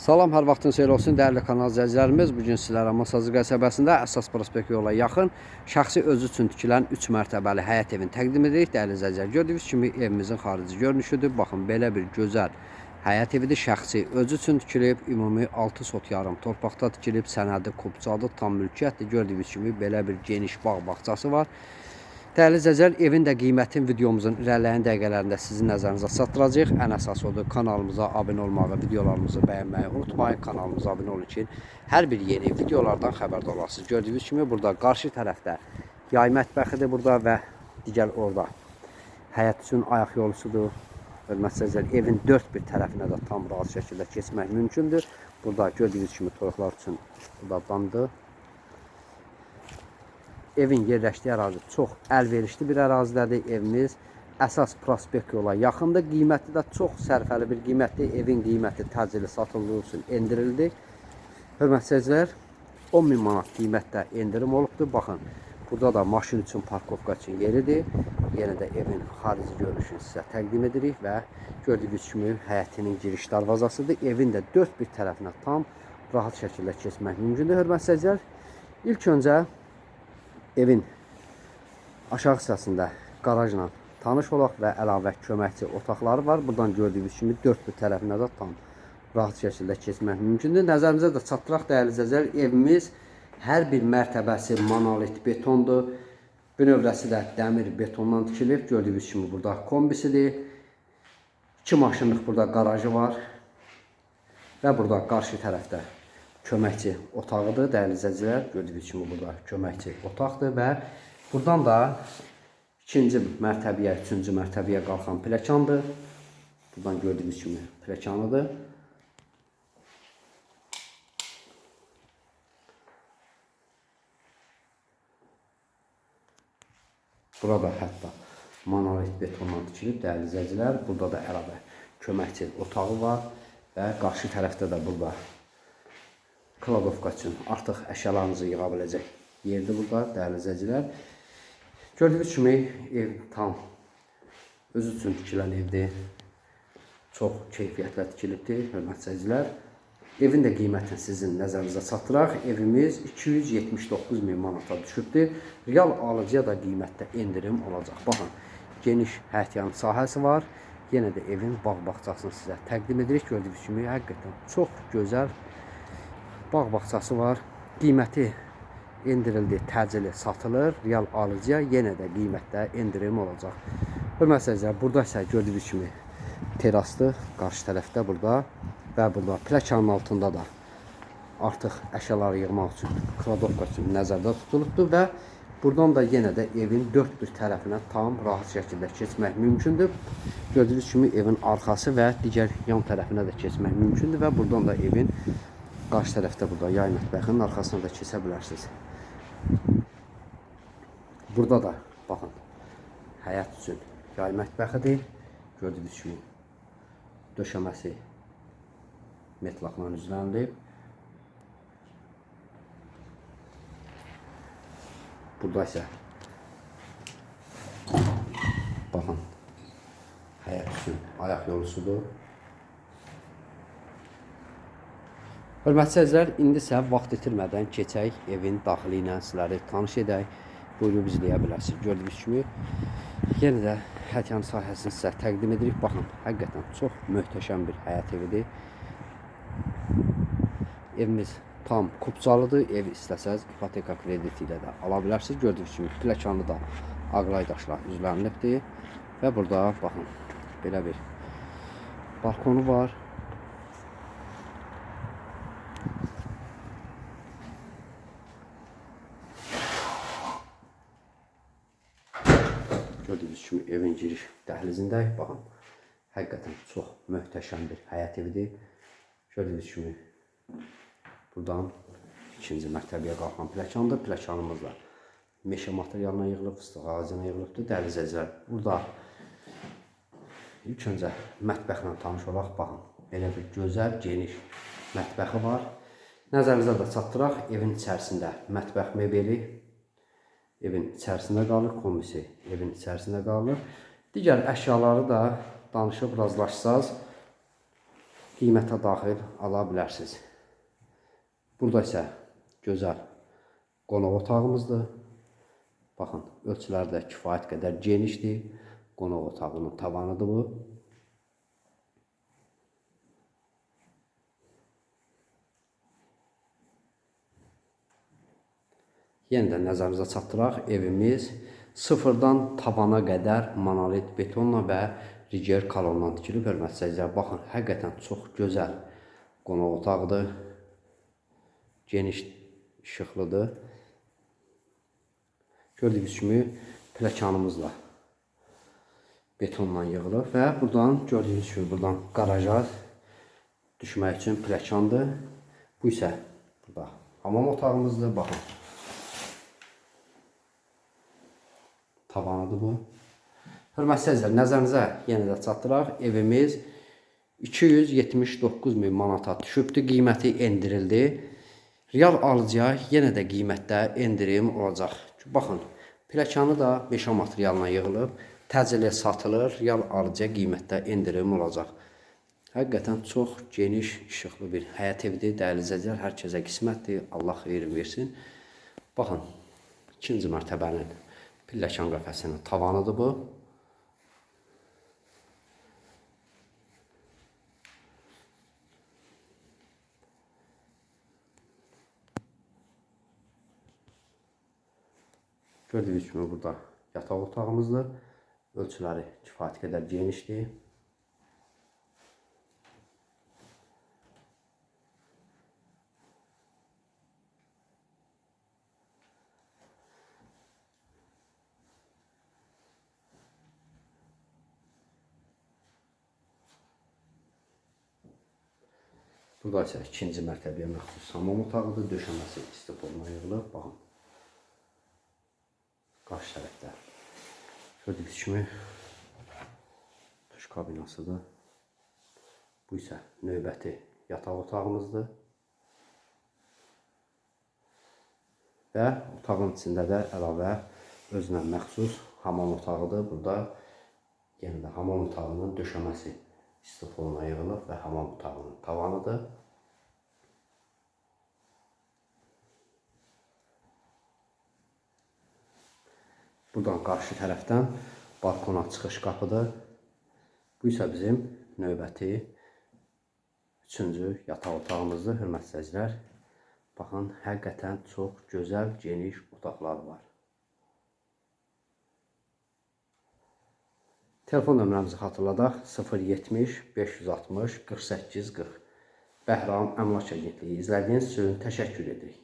Salam, hər vaxtın xeyir olsun dəyərli kanal izləyicilərimiz. Bu gün sizlərə Masazı qəsəbəsində əsas prospekt yola yaxın şəxsi özü üçün tikilən 3 mərtəbəli həyət evini təqdim edirik. Dəyərli izləyicilər, gördüyünüz kimi evimizin xarici görünüşüdür. Baxın, belə bir gözəl həyət evidir. Şəxsi özü üçün tikilib, ümumi 6 sot yarım torpaqda tikilib, sənədi kubcadır, tam mülkiyyətdir. Gördüyünüz kimi belə bir geniş bağ bağçası var. Dəyərli izləyicilər, evin də qiymətini videomuzun irəliləyən dəqiqələrində sizin nəzərinizə çatdıracağıq. Ən əsas odur kanalımıza abunə olmağı, videolarımızı bəyənməyi unutmayın. Kanalımıza abunə olun ki, hər bir yeni videolardan xəbərdar olasınız. Gördüyünüz kimi burada qarşı tərəfdə yay mətbəxidir burada və digər orada həyat üçün ayaq yolusudur. Hörmətli evin dörd bir tərəfinə də tam rahat şəkildə keçmək mümkündür. Burada gördüyünüz kimi toyuqlar üçün burada damdır. Evin yerləşdiyi ərazi çox əlverişli bir ərazidədir. Evimiz əsas prospekt yola yaxındır. Qiyməti də çox sərfəli bir qiymətdir. Evin qiyməti təcili satıldığı üçün endirildi. Seyircilər, 10 min manat qiymətdə endirim olubdur. Baxın, burada da maşın üçün parkovka üçün yeridir. Yenə də evin xarici görünüşünü sizə təqdim edirik və gördüyünüz kimi həyətinin giriş darvazasıdır. Evin də dörd bir tərəfinə tam rahat şəkildə keçmək mümkündür. Hörmətli seyircilər, ilk öncə evin aşağı hissəsində qarajla tanış olaq və əlavə köməkçi otaqları var. Buradan gördüyünüz kimi dörd bir tərəfinə də tam rahat şəkildə keçmək mümkündür. Nəzərinizə də çatdıraq dəyərli izləyicilər, evimiz hər bir mərtəbəsi monolit betondur. Bünövrəsi də dəmir betondan tikilib. Gördüyünüz kimi burada kombisidir. 2 maşınlıq burada qarajı var. Və burada qarşı tərəfdə köməkçi otağıdır, izləyicilər. Gördüyünüz kimi burada köməkçi otaqdır və buradan da ikinci mərtəbəyə, üçüncü mərtəbəyə qalxan pləkandır. Buradan gördüyünüz kimi pləkanıdır. Burada hətta monolit betondan tikilib dəyərli izləyicilər. Burada da əlavə köməkçi otağı var və qarşı tərəfdə də burada kladovka üçün artıq əşyalarınızı yığa biləcək yerdir burada dəyərli izləyicilər. Gördüyünüz kimi ev tam özü üçün tikilən evdir. Çox keyfiyyətlə tikilibdir, hörmətli izləyicilər. Evin də qiymətini sizin nəzərinizə çatdıraq. Evimiz 279 min manata düşübdür. Real alıcıya da qiymətdə endirim olacaq. Baxın, geniş həyətyan sahəsi var. Yenə də evin bağ bağçasını sizə təqdim edirik. Gördüyünüz kimi həqiqətən çox gözəl bağ bağçası var. Qiyməti endirildi, təcili satılır. Real alıcıya yenə də qiymətdə endirim olacaq. Hörmətli izləyicilər, burada isə gördüyünüz kimi terasdır. Qarşı tərəfdə burada və burada pləkanın altında da artıq əşyaları yığmaq üçün, kladovka üçün nəzərdə tutulubdur və buradan da yenə də evin dörd bir tərəfinə tam rahat şəkildə keçmək mümkündür. Gördüyünüz kimi evin arxası və digər yan tərəfinə də keçmək mümkündür və buradan da evin qarşı tərəfdə burada yay mətbəxinin arxasına da keçə bilərsiniz. Burada da baxın həyat üçün yay mətbəxidir. Gördüyünüz kimi döşəməsi metlaqla üzlənilib. Burada isə baxın həyat üçün ayaq yolusudur. Hörmətli seyircilər, indi isə vaxt itirmədən keçək evin daxili ilə sizləri tanış edək. Buyurub izləyə bilərsiniz. Gördüyünüz kimi yenə də həyətyan sahəsini sizə təqdim edirik. Baxın, həqiqətən çox möhtəşəm bir həyət evidir. Evimiz tam kupçalıdır. Ev istəsəz ipoteka krediti ilə də ala bilərsiniz. Gördüyünüz kimi pləkanı da ağlay daşla üzlənilibdir. Və burada baxın, belə bir balkonu var. Gördüyünüz kimi evin giriş dəhlizindəyik. Baxın, həqiqətən çox möhtəşəm bir həyət evidir. Gördüyünüz kimi buradan ikinci mərtəbəyə qalxan pləkandır. Pləkanımız da meşə materialına yığılıb, fıstıq ağacına yığılıbdır. Dəhlizəcilər. Burada ilk öncə mətbəxlə tanış olaq. Baxın, belə bir gözəl, geniş mətbəxi var. Nəzərinizə də çatdıraq. Evin içərisində mətbəx mebeli, evin içərisində qalır, komisi evin içərisində qalır. Digər əşyaları da danışıb razılaşsaz qiymətə daxil ala bilərsiniz. Burada isə gözəl qonaq otağımızdır. Baxın, ölçüləri də kifayət qədər genişdir. Qonaq otağının tavanıdır bu. Yenidən nəzərinizə çatdıraq. Evimiz sıfırdan tavana qədər monolit betonla və riger kolondan tikilib. Hörmətli seyircilər, baxın, həqiqətən çox gözəl qonaq otağıdır. Geniş, işıqlıdır. Gördüyünüz kimi pləkanımızla betonla yığılıb və buradan gördüyünüz kimi buradan qaraja düşmək üçün pləkandır. Bu isə burada hamam otağımızdır. Baxın. Tavanıdır bu. Hörmətli seyircilər, nəzərinizə yenə də çatdıraq. Evimiz 279 min manata düşübdür, qiyməti endirildi. Real alıcıya yenə də qiymətdə endirim olacaq. Baxın, pləkanı da 5 materialına yığılıb, təcili satılır, real alıcıya qiymətdə endirim olacaq. Həqiqətən çox geniş, işıqlı bir həyət evidir, dəyərli izləyicilər. Hər kəsə qismətdir, Allah xeyir versin. Baxın, ikinci mərtəbənin pilləkan qəfəsinin tavanıdır bu. Gördüyünüz kimi burada yataq otağımızdır. Ölçüləri kifayət qədər genişdir. Burada isə ikinci mərtəbəyə məxsus hamam otağıdır. Döşəməsi istifoluna yığılıb. Baxın. Qarşı tərəfdə. Gördüyünüz kimi duş kabinasıdır. Bu isə növbəti yataq otağımızdır. Və otağın içində də əlavə özünə məxsus hamam otağıdır. Burada yenə də hamam otağının döşəməsi istifoluna yığılıb və hamam otağının tavanıdır. Buradan qarşı tərəfdən balkona çıxış qapıdır. Bu isə bizim növbəti üçüncü yataq otağımızdır, hörmətli seyircilər. Baxın, həqiqətən çox gözəl, geniş otaqlar var. Telefon nömrəmizi xatırladaq. 070 560 48 40. Bəhram Əmlak Agentliyi izlədiyiniz üçün təşəkkür edirik.